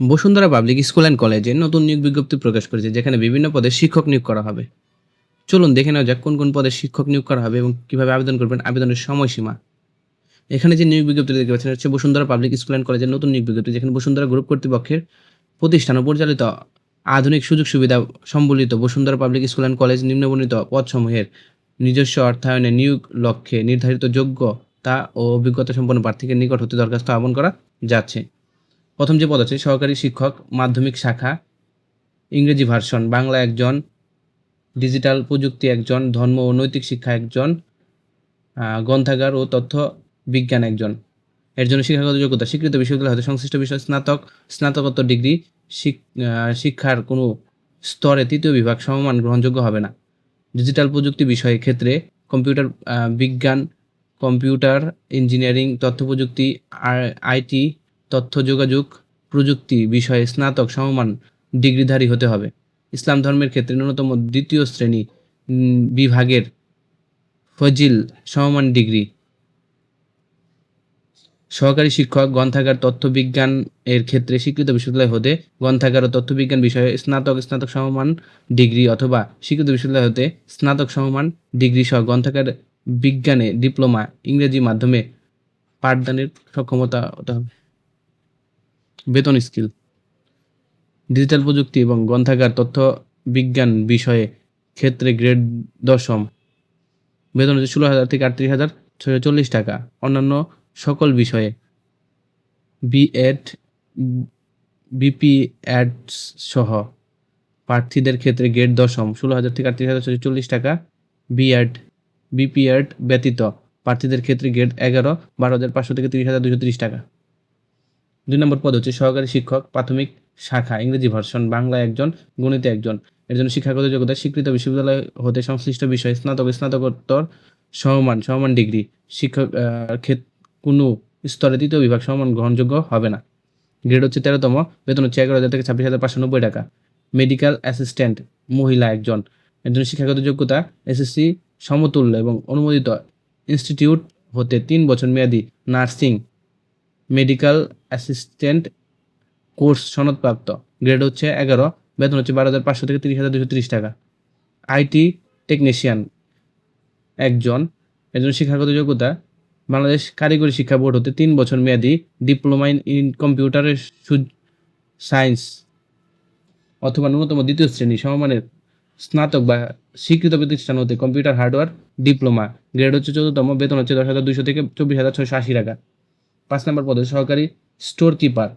Bashundhara public school and কলেজে নতুন নিয়োগ বিজ্ঞপ্তি প্রকাশ করেছে, যেখানে বিভিন্ন পদে শিক্ষক নিয়োগ করা হবে। চলুন দেখে নেওয়া যাক কোন কোন পদে শিক্ষক নিয়োগ করা হবে এবং কীভাবে আবেদন করবেন আবেদনের সময়সীমা। এখানে যে নিয়োগ বিজ্ঞপ্তি দেখতে পাচ্ছেন, হচ্ছে বসুন্ধরা পাবলিক স্কুল অ্যান্ড কলেজের নতুন নিয়োগ বিজ্ঞপ্তি, যেখানে বসুন্ধরা গ্রুপ কর্তৃপক্ষের প্রতিষ্ঠান ও পরিচালিত আধুনিক সুযোগ সুবিধা সম্বলিত Bashundhara public school and college নিম্নবর্ণিত পদসমূহের নিজস্ব অর্থায়নে নিয়োগ লক্ষ্যে নির্ধারিত যোগ্যতা ও অভিজ্ঞতা সম্পন্ন প্রার্থীকে নিকট হতে দরখাস্ত আহ্বান করা যাচ্ছে। প্রথম যে পদ আছে, সহকারী শিক্ষক, মাধ্যমিক শাখা, ইংরেজি ভার্সন, বাংলা একজন, ডিজিটাল প্রযুক্তি একজন, ধর্ম ও নৈতিক শিক্ষা একজন গ্রন্থাগার ও তথ্য বিজ্ঞান একজন। এর জন্য শিক্ষাগত যোগ্যতা। স্বীকৃত বিশ্ববিদ্যালয় হতে সংশ্লিষ্ট বিষয় স্নাতক, স্নাতকোত্তর ডিগ্রি, শিক- শিক্ষার কোনো স্তরে তৃতীয় বিভাগ সমমান গ্রহণযোগ্য হবে না। ডিজিটাল প্রযুক্তি বিষয়ের ক্ষেত্রে কম্পিউটার বিজ্ঞান, কম্পিউটার, ইঞ্জিনিয়ারিং, তথ্য প্রযুক্তি আইটি তথ্য যোগাযোগ প্রযুক্তি বিষয়ে স্নাতক সমমান ডিগ্রিধারী হতে হবে। ইসলাম ধর্মের ক্ষেত্রে ন্যূনতম দ্বিতীয় শ্রেণি বিভাগের ফজিল সমমান ডিগ্রি। সহকারী শিক্ষক, গ্রন্থাগার, তথ্যবিজ্ঞান এর ক্ষেত্রে স্বীকৃত বিশ্ববিদ্যালয় হতে গ্রন্থাগার ও তথ্যবিজ্ঞান বিষয়ে স্নাতক স্নাতক সমমান ডিগ্রি অথবা স্বীকৃত বিশ্ববিদ্যালয় হতে স্নাতক সমমান ডিগ্রি সহ গ্রন্থাগার বিজ্ঞানে ডিপ্লোমা ইংরেজি মাধ্যমে পাঠদানের সক্ষমতা হতে হবে। বেতন স্কিল, ডিজিটাল প্রযুক্তি এবং গ্রন্থাগার, তথ্য বিজ্ঞান বিষয়ে ক্ষেত্রে গ্রেড দশম। বেতন হচ্ছে ষোলো হাজার থেকে আটত্রিশ হাজার ছয়শো চল্লিশ টাকা। অন্যান্য সকল বিষয়ে বিএড বিপি অ্যাড সহ প্রার্থীদের ক্ষেত্রে গ্রেড দশম, ষোলো হাজার থেকে আটত্রিশ হাজার ছয়শো চল্লিশ টাকা। বি বিএড বিপিএড ব্যতীত প্রার্থীদের ক্ষেত্রে গ্রেড এগারো, বারো হাজার পাঁচশো থেকে তিরিশ হাজার দুশো তিরিশ টাকা। দুই নম্বর পদ হচ্ছে সহকারী শিক্ষক, প্রাথমিক শাখা, ইংরেজি ভার্সন, বাংলা একজন, গণিতে একজন। এর জন্য শিক্ষাগত যোগ্যতা, স্বীকৃত বিশ্ববিদ্যালয় হতে সংশ্লিষ্ট বিষয়ে, স্নাতক, স্নাতকোত্তর, সমমান সমমান ডিগ্রি। শিক্ষক কোনো স্তরে তৃতীয় বিভাগ সমমান গ্রহণযোগ্য হবে না। গ্রেড হচ্ছে তেরোতম, বেতন হচ্ছে এগারো হাজার থেকে ছাব্বিশ হাজার পাঁচশো নব্বই টাকা। মেডিকেল অ্যাসিস্ট্যান্ট, মহিলা একজন। এর জন্য শিক্ষাগত যোগ্যতা, এসএসসি, সমতুল্য এবং অনুমোদিত ইনস্টিটিউট হতে তিন বছর মেয়াদী নার্সিং। মেডিকেল অ্যাসিস্ট্যান্ট কোর্স সনদপ্রাপ্ত। গ্রেড হচ্ছে এগারো, বেতন হচ্ছে বারো হাজার পাঁচশো থেকে তিরিশ হাজার দুশো তিরিশ টাকা। আইটি টেকনিশিয়ান একজন একজন শিক্ষাগত যোগ্যতা। বাংলাদেশ কারিগরি শিক্ষা বোর্ড হতে তিন বছর মেয়াদী ডিপ্লোমা ইন কম্পিউটারের সায়েন্স অথবা ন্যূনতম দ্বিতীয় শ্রেণি সমমানের স্নাতক বা স্বীকৃত প্রতিষ্ঠান হতে কম্পিউটার হার্ডওয়্যার ডিপ্লোমা গ্রেড হচ্ছে চতুর্থম বেতন হচ্ছে দশ হাজার দুইশো থেকে চব্বিশ হাজার ছয়শো আশি টাকা। পাঁচ নম্বর পদে সহকারী স্টোর কিপার